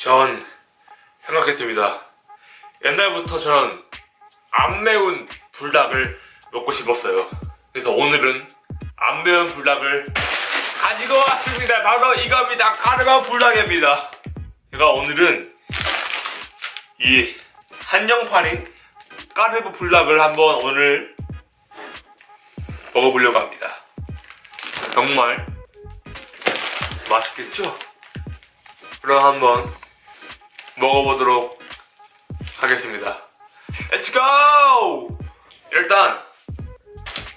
전 생각했습니다. 옛날부터 전안 매운 불닭을 먹고 싶었어요. 그래서 오늘은 안 매운 불닭을 가지고 왔습니다. 바로 이겁니다. 가르마 불닭입니다. 제가 오늘은 이 한정판인 까르보 불닭을 한번 오늘 먹어보려고 합니다. 정말 맛있겠죠? 그럼 한번 먹어보도록 하겠습니다. Let's! 일단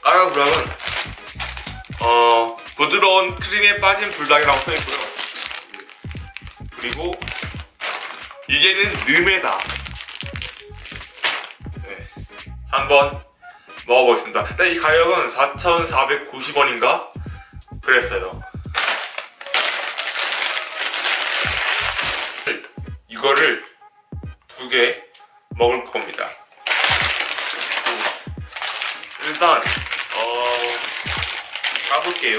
불닭은 어 부드러운 크림에 빠진 불닭이라고 써있고요. 그리고 이제는 늠에다. 네. 한번 먹어보겠습니다. 일단 이 가격은 4,490원인가 그랬어요. 이거를 두 개 먹을 겁니다. 일단 어 까볼게요.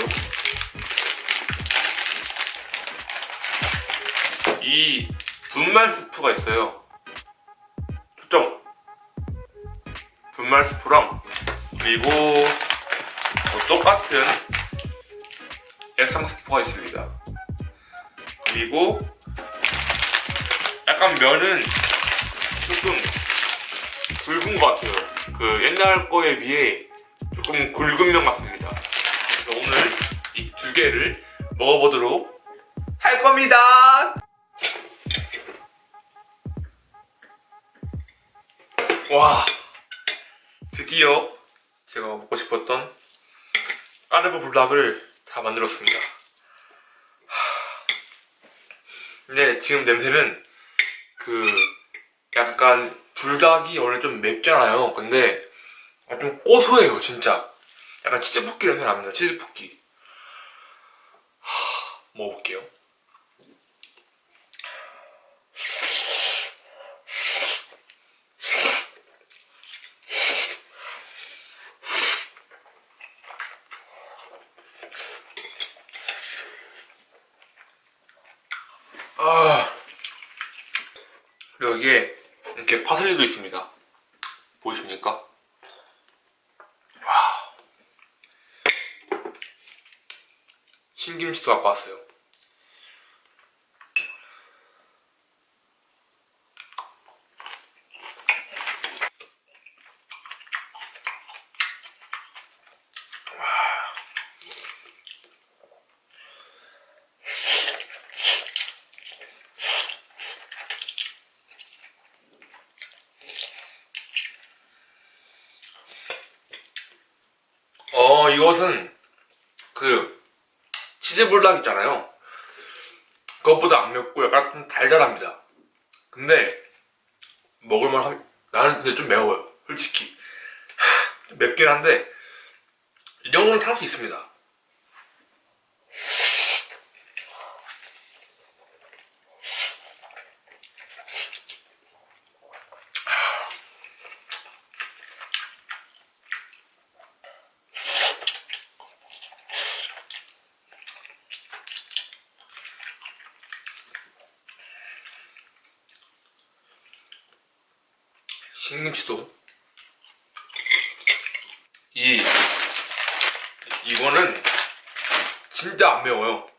이 분말 스프가 있어요. 초점. 분말 스프랑 그리고 뭐 똑같은 액상 스프가 있습니다. 그리고 약간 면은 조금 굵은 것 같아요. 그 옛날 거에 비해 조금 굵은 면 같습니다. 그래서 오늘 이 두 개를 먹어보도록 할 겁니다. 와 드디어 제가 먹고 싶었던 까르보 불닭을 다 만들었습니다. 하, 근데 지금 냄새는 그 약간 불닭이 원래 좀 맵잖아요. 근데 아, 좀 고소해요, 진짜. 약간 치즈볶이 냄새 납니다. 치즈볶이. 하, 먹어볼게요. 아. 그리고 여기에 이렇게 파슬리도 있습니다. 보이십니까? 와. 신김치도 갖고 왔어요. 어, 이것은 그 치즈 불닭 있잖아요. 그것보다 안 맵고 약간 좀 달달합니다. 근데 먹을만 한 나는 근데 좀 매워요. 솔직히 좀 맵긴 한데 이 정도는 참을 수 있습니다. 신김치도 이 이거는 진짜 안 매워요.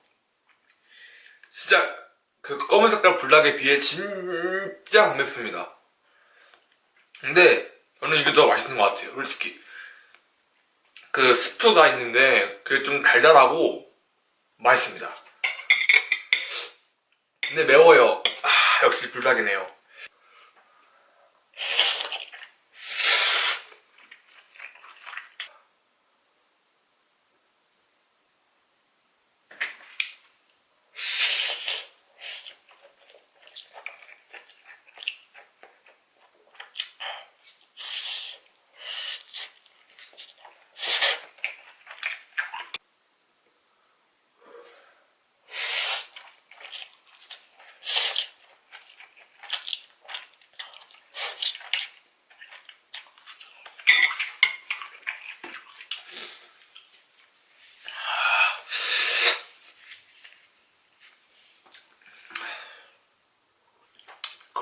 진짜 그 검은 색깔 불닭에 비해 진짜 안 맵습니다. 근데 저는 이게 더 맛있는 것 같아요, 솔직히. 그 스프가 있는데 그게 좀 달달하고 맛있습니다. 근데 매워요. 아, 역시 불닭이네요.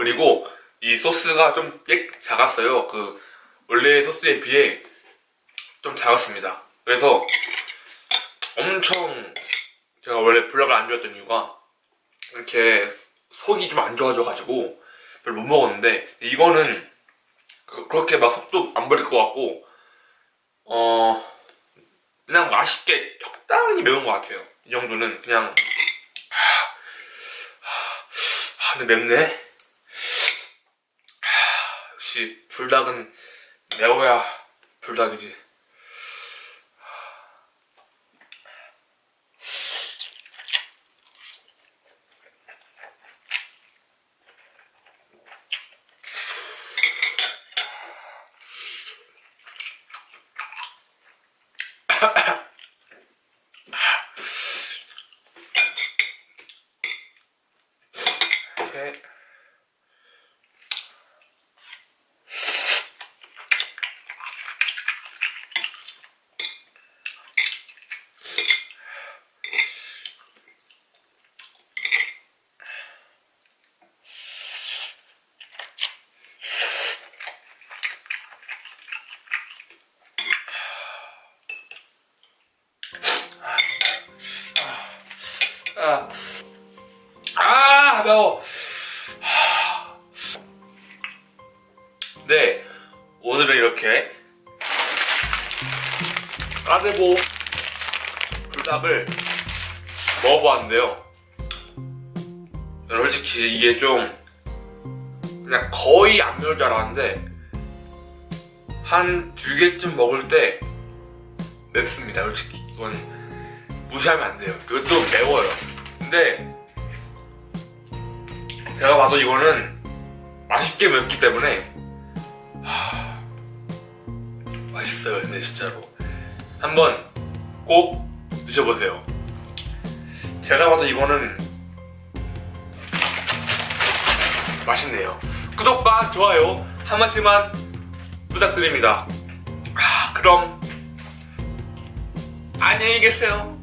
그리고 이 소스가 좀 깨- 작았어요. 그 원래 소스에 비해 좀 작았습니다. 그래서 엄청 제가 원래 블락을 안 좋아했던 이유가 이렇게 속이 좀 안 좋아져가지고 별로 못 먹었는데 이거는 그, 렇게 막 속도 안 버릴 것 같고 어 그냥 맛있게 적당히 매운 것 같아요. 이 정도는 그냥 아, 아, 근데 맵네. 아, 역시 불닭은 매워야 불닭이지. 이 아, 아 매워. 네, 오늘은 이렇게 까르보 불닭을 먹어보았는데요. 솔직히 이게 좀 그냥 거의 안 매울 줄 알았는데 한 두 개쯤 먹을 때 맵습니다. 솔직히 이건 무시하면 안 돼요. 그것도 매워요. 근데 제가 봐도 이거는 맛있게 맵기 때문에 하... 맛있어요. 근데 진짜로 한번 꼭 드셔보세요. 제가 봐도 이거는 맛있네요. 구독과 좋아요 한 번씩만 부탁드립니다. 아, 그럼 안녕히 계세요.